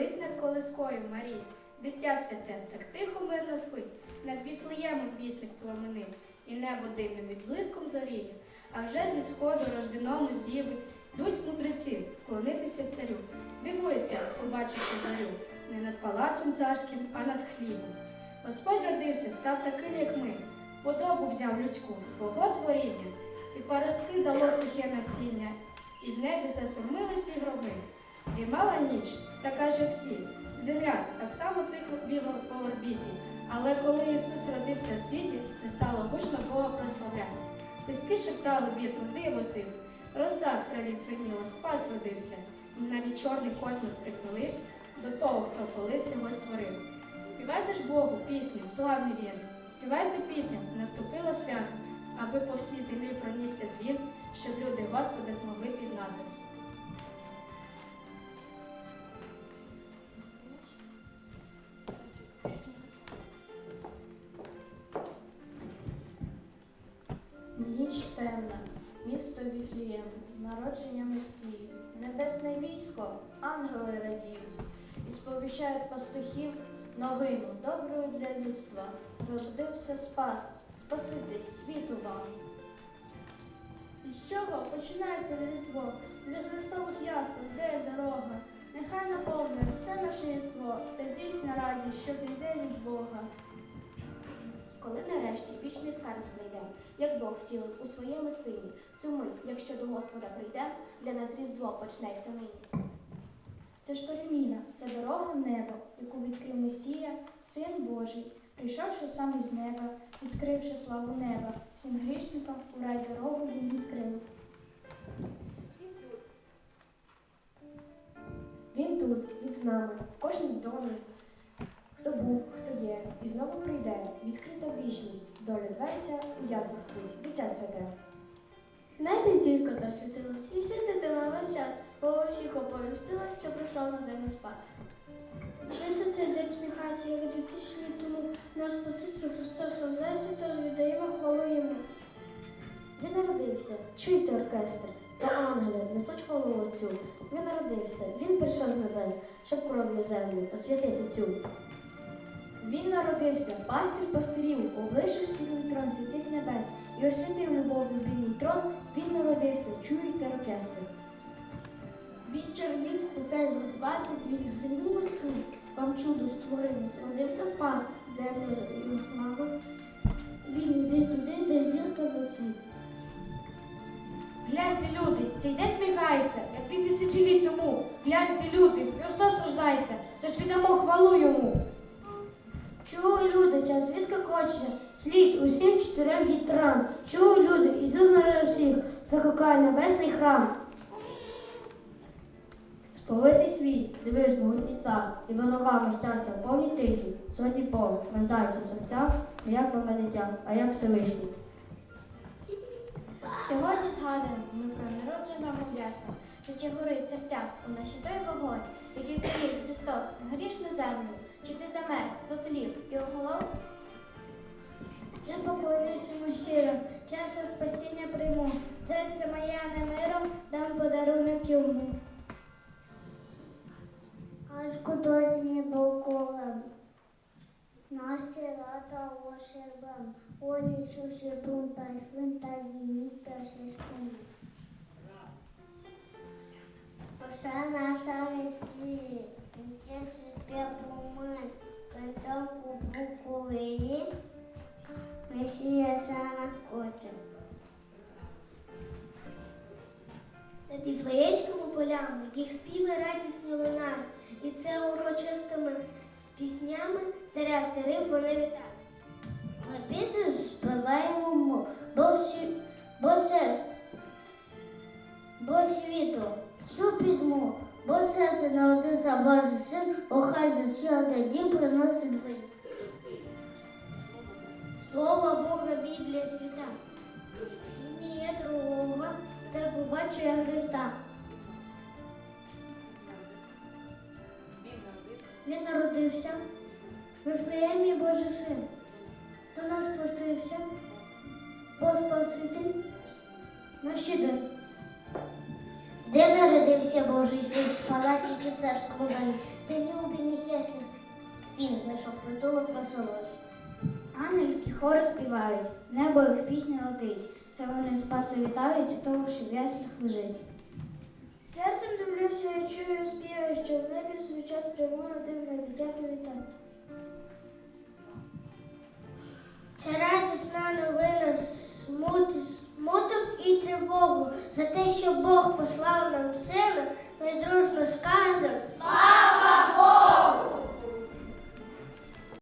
Схились над колискою, Марія, дитя святе, так тихо мирно спить, над віфлеємом вісник пламенить, і небо дивним відблиском зоріє. А вже зі сходу рожденому з діви йдуть мудреці вклонитися царю. Дивується, побачивши зорю, не над палацом царським, а над хлібом. Господь родився, став таким, як ми, подобу взяв людську свого творіння, і паростки дало сухе насіння, і в небі засурмили всі гроби. Дрімала ніч, така же всі. Земля так само тихо бігла по орбіті. Але коли Ісус родився в світі, все стало гучно Бога прославлять. Піски шептали вітру, диво здив, роса в траві цвініла, спас родився, і навіть чорний космос прихилився до того, хто колись його створив. Співайте ж Богу пісню, славний він, співайте пісню, наступило свято, аби по всій землі пронісся дзвін, щоб люди Господа змогли пізнати. Народження Месії, небесне військо, ангели радіють і сповіщають пастухів новину доброю для людства. Родився спас, Спаситель світу вам. З чого починається Різдво? Для Христових ясел, де дорога? Нехай наповне все наше єство, та дійсна радість, що прийде нарешті вічний скарб знайдем, як Бог втілив у своєму сині, цю мить, якщо до Господа прийдем, для нас різдво почнеться нині. Це ж переміна, це дорога в небо, яку відкрив Месія, Син Божий, прийшовши сам із неба, відкривши славу неба, всім грішникам у рай дорогу він відкрив. Він тут, він з нами, в кожній домі. І знову прийде, відкрита вічність, доля дверця у ясно спить, дитя святе. Небі зірка засвітилась, і всі дитина весь час, бо усіх оповістилась, що прийшов на землю спас. Це цей день сміхається, як дві тисячі літ тому наш Спаситель Христос розвести, тож віддаємо хвалу йому. Він народився, чуйте оркестр, та ангели несуть хвалу Отцю. Він народився, він прийшов з небес, щоб кров'ю землю освятити цю. Він народився, пастир пастирів, облишив світлий трон святих небес і освятив любов'ю бідний трон. Він народився, чуєте оркестр. Від червів писань розвадцять, від гриму струн, вам чудо створив, родився спас, землю і славу. Він іде туди, де зірка засвітить. Гляньте, люди, цей день сміхається, як дві тисячі літ тому. Гляньте, люди, Христос рождається, тож віддамо хвалу йому. Чули люди, звістка хоче, слід усім чотирем вітрам. Чули люди, Ісус народив всіх, закликає небесний храм. Сповитий світ, дивись могутній цар, і виногами щастя в повній тиші, сотні пов, рождається в серцях, як маме дитя, а як Всевишній. Сьогодні згадуємо ми про народженого мовляса, що горить серця у наші той вогонь, який приніс Христос на грішну землю, чи ти замерз, зотлів і оголов? Я поклонюся йому щиро, чашу спасіння прийму. Серце моє не миром, дам подарунок йому. Аж кудись не колем. Настя рада ошибам, ой Ісусі бунтай, винтай війні перший спин. Ося наша речі, буковиї, Месія сана котя. Над Іфлеємськими полями їх співи радісні лунають, і це урочистими з піснями царя царів вони вітають. Ми пісню співаємо, бо, всі, бо все, бо світло, що підмо, бо серце народився Божий син, охай за свято дім приносить ви. Слово Бога Біблія свята. Ні другого, та побачу я Христа. Він народився, в Вифлеємі Божий син. До нас спустився, бо Спаситель наш день. Де народився Божий син в палаті чи царському домі, та любіних ясних він знайшов притулок на солоді. Ангельські хори співають, небо їх пісня летить. Це вони спаси вітають того, що в яслях лежить. Серцем дивлюся і чую співи, що в небі звучать прямою дивне дитя привітати. Це радісна новина, смут, смуток і тривогу за те, що Бог послав нам сина, ми дружно скажемо Слава Богу!